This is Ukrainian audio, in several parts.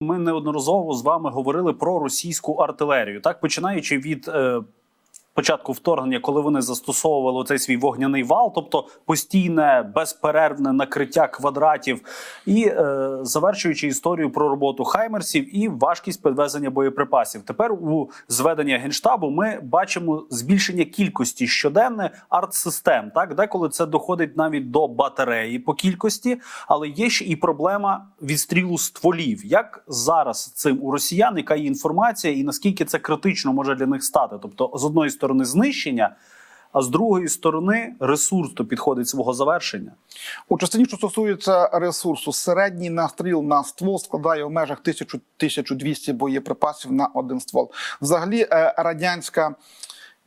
Ми неодноразово з вами говорили про російську артилерію, так починаючи від е, початку вторгнення, коли вони застосовували цей свій вогняний вал, тобто постійне безперервне накриття квадратів, і е, завершуючи історію про роботу хаймерсів і важкість підвезення боєприпасів. Тепер у зведення генштабу ми бачимо збільшення кількості щоденне артсистем. Так, деколи це доходить навіть до батареї по кількості, але є ще і проблема відстрілу стволів. Як зараз цим у росіян, яка є інформація, і наскільки це критично може для них стати? Тобто, з одної сторони, знищення, а з другої сторони, ресурс то підходить свого завершення. У частині, що стосується ресурсу, середній настріл на ствол складає в межах 1000-1200 боєприпасів на один ствол. Взагалі, е, радянська,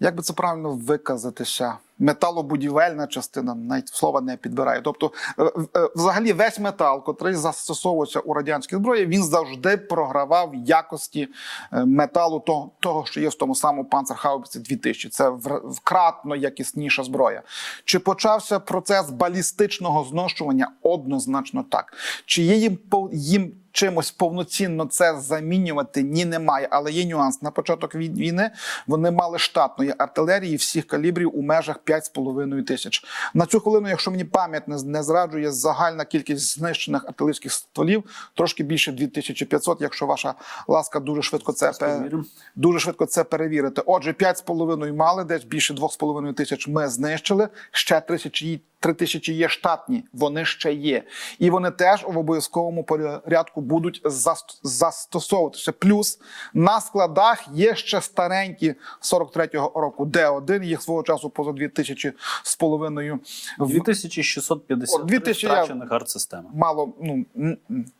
як би це правильно виказатися, металобудівельна частина, навіть слова не підбираю. Тобто, е, е, взагалі, весь метал, котрий застосовувався у радянській зброї, він завжди програвав якості е, металу того, того що є в тому самому Панцерхаубиці 2000. Це вкратно якісніша зброя. Чи почався процес балістичного зношування? Однозначно так. Чи є їм їм чимось повноцінно це замінювати? Ні, немає. Але є нюанс. На початок війни вони мали штатної артилерії всіх калібрів у межах 5,5 тисяч. На цю хвилину, якщо мені пам'ять не, зраджує, загальна кількість знищених артилерійських стволів трошки більше 2500, якщо ваша ласка дуже швидко це пе- дуже швидко це перевірити. Отже, 5,5 мали, десь більше 2,5 тисяч ми знищили. Ще 3 тисячі, 3 тисячі є штатні, вони ще є. І вони теж в обов'язковому порядку будуть заст- застосовуватися. Плюс на складах є ще старенькі 43-го року Д1, їх свого часу поза 2 тисячі з половиною. в- 2650 О, 2000 я- втрачених артсистем. мало, ну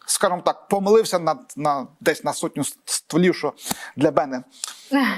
скажімо так, помилився на, на десь на сотню стволів, що для мене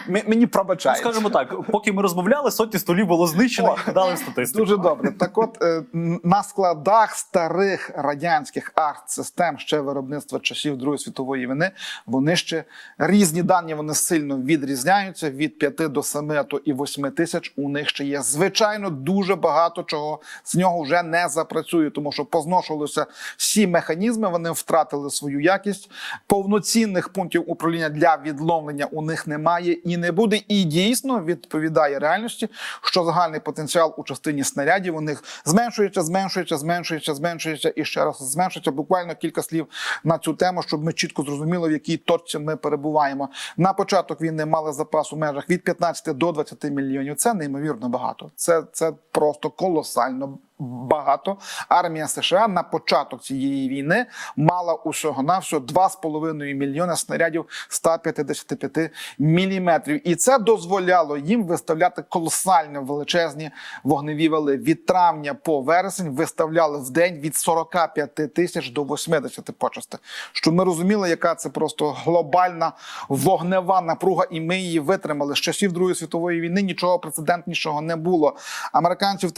мені пробачають. Скажімо так, поки ми розмовляли, сотні столів було знищено О, дали статистику. Дуже добре. Так, от е, на складах старих радянських арт-систем ще виробництва часів Другої світової війни, вони ще різні дані вони сильно відрізняються від 5 до 7, а то і 8 тисяч. У них ще є. Звичайно, дуже багато чого з нього вже не запрацює, тому що позношувалися всі механізми. Вони втратили свою якість. Повноцінних пунктів управління для відловлення у них немає і не буде. І дійсно відповідає реальності, що загальний потенціал у частині снарядів у них зменшується, зменшується, зменшується, зменшується і ще раз зменшується. Буквально кілька слів на цю тему, щоб ми чітко зрозуміли, в якій точці ми перебуваємо. На початок війни мали запас у межах від 15 до 20 мільйонів. Це неймовірно багато. Це, це просто колосально. Багато армія США на початок цієї війни мала усього навсього 2,5 мільйона снарядів 155 міліметрів, і це дозволяло їм виставляти колосально величезні вогневі вали. Від травня по вересень виставляли в день від 45 тисяч до 80 почасти. Щоб ми розуміли, яка це просто глобальна вогнева напруга, і ми її витримали з часів Другої світової війни. Нічого прецедентнішого не було. Американці в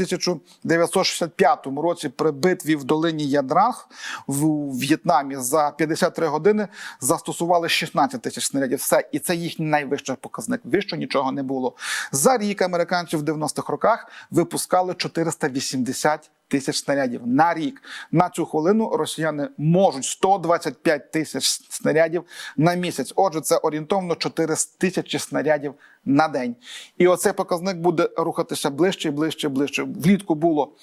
1965 році при битві в долині Ядрах в В'єтнамі за 53 години застосували 16 тисяч снарядів. Все, і це їхній найвищий показник. Вище нічого не було. За рік американців в 90-х роках випускали 480 тисяч снарядів на рік. На цю хвилину росіяни можуть 125 тисяч снарядів на місяць. Отже, це орієнтовно 4 тисячі снарядів на день. І оцей показник буде рухатися ближче і ближче і ближче. Влітку було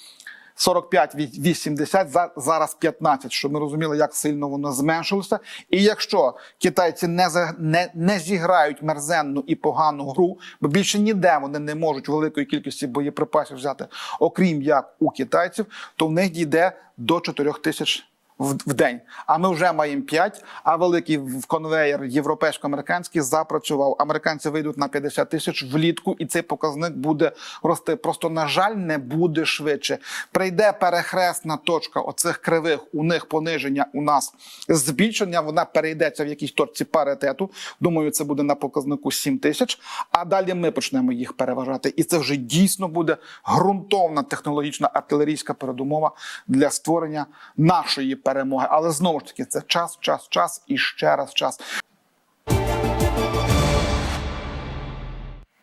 45 від 80, за- зараз 15, щоб ми розуміли, як сильно воно зменшилося. І якщо китайці не, не, не зіграють мерзенну і погану гру, бо більше ніде вони не можуть великої кількості боєприпасів взяти, окрім як у китайців, то в них дійде до 4 тисяч в, в день. А ми вже маємо 5, а великий конвеєр європейсько-американський запрацював. Американці вийдуть на 50 тисяч влітку, і цей показник буде рости. Просто, на жаль, не буде швидше. Прийде перехресна точка оцих кривих, у них пониження, у нас збільшення. Вона перейдеться в якійсь точці паритету. Думаю, це буде на показнику 7 тисяч. А далі ми почнемо їх переважати. І це вже дійсно буде ґрунтовна технологічна артилерійська передумова для створення нашої перемоги. Але знову ж таки, це час, час, час і ще раз час.